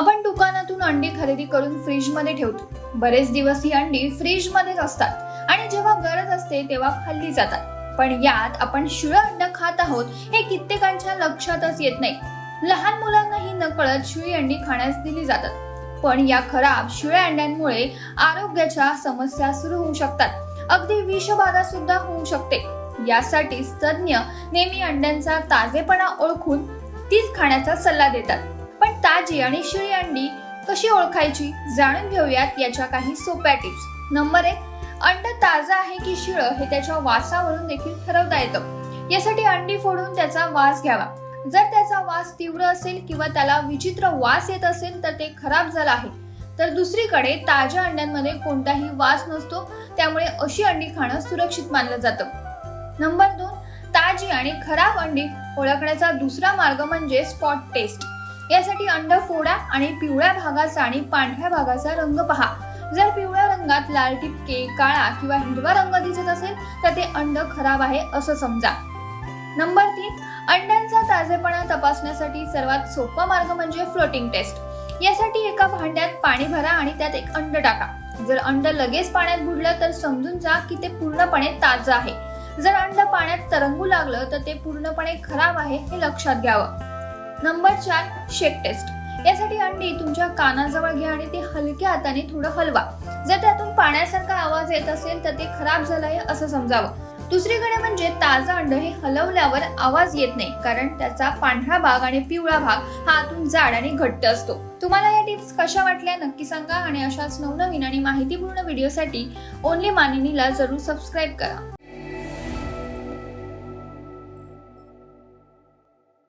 आपण दुकानातून अंडी खरेदी करून फ्रीजमध्ये ठेवतो. बरेच दिवस ही अंडी फ्रीजमध्येच असतात आणि जेव्हा गरज असते तेव्हा खाल्ली जातात. पण यात आपण शिळ अंड खात आहोत हे कित्येकांच्या लक्षातच येत नाही. लहान मुलांनाही नकळत शिळी अंडी खाण्यास दिली जातात. पण या खराब शिळ्या अंड्यांमुळे आरोग्याच्या समस्या सुरू होऊ शकतात. अगदी विषबाधा सुद्धा होऊ शकते. यासाठी तज्ज्ञ नेहमी अंड्यांचा ताजेपणा ओळखून तीच खाण्याचा सल्ला देतात. ताजी आणि शिळी अंडी कशी ओळखायची जाणून घेऊयात याच्या काही सोप्या टिप्स. नंबर एक अंड ताजं आहे की शिळं हे त्याच्या वासावरून देखील ठरवता येतं. यासाठी अंडी फोडून त्याचा वास घ्यावा. जर त्याचा वास तीव्र असेल किंवा त्याला विचित्र वास येत असेल तर ते खराब झालं आहे. तर दुसरीकडे ताज्या अंड्यांमध्ये कोणताही वास नसतो त्यामुळे अशी अंडी खाणं सुरक्षित मानलं जातं. नंबर दोन ताजी आणि खराब अंडी ओळखण्याचा दुसरा मार्ग म्हणजे स्पॉट टेस्ट यासाठी अंड फोडा आणि पिवळ्या भागाचा आणि पांढऱ्या भागाचा रंग पहा. जर पिवळ्या रंगात लाल टिपके काळा किंवा हिरवा रंग दिसत असेल तर ते अंड खराब आहे असं समजा. नंबर तीन अंड्यांचा ताजेपणा तपासण्यासाठी सर्वात सोपा मार्ग म्हणजे फ्लोटिंग टेस्ट. यासाठी एका भांड्यात पाणी भरा आणि त्यात एक अंड टाका. जर अंड लगेच पाण्यात बुडलं तर समजून जा की ते पूर्णपणे ताजं आहे. जर अंड पाण्यात तरंगू लागलं तर ते पूर्णपणे खराब आहे हे लक्षात घ्यावं. नंबर चार शेक टेस्ट. यासाठी अंडी तुमच्या कानाजवळ घ्या आणि ते हलक्या हाताने थोडं हलवा. जर त्यातून पाण्यासारखा आवाज येत असेल तर ते खराब झालंय असं समजावं. दुसरीकडे म्हणजे ताजं अंड हे हलवल्यावर आवाज येत नाही कारण त्याचा पांढरा भाग आणि पिवळा भाग हा आतून जाड आणि घट्ट असतो. तुम्हाला या टिप्स कशा वाटल्या नक्की सांगा आणि अशाच नवनवीन आणि माहितीपूर्ण व्हिडिओसाठी ओनली मानिनीला जरूर सबस्क्राईब करा.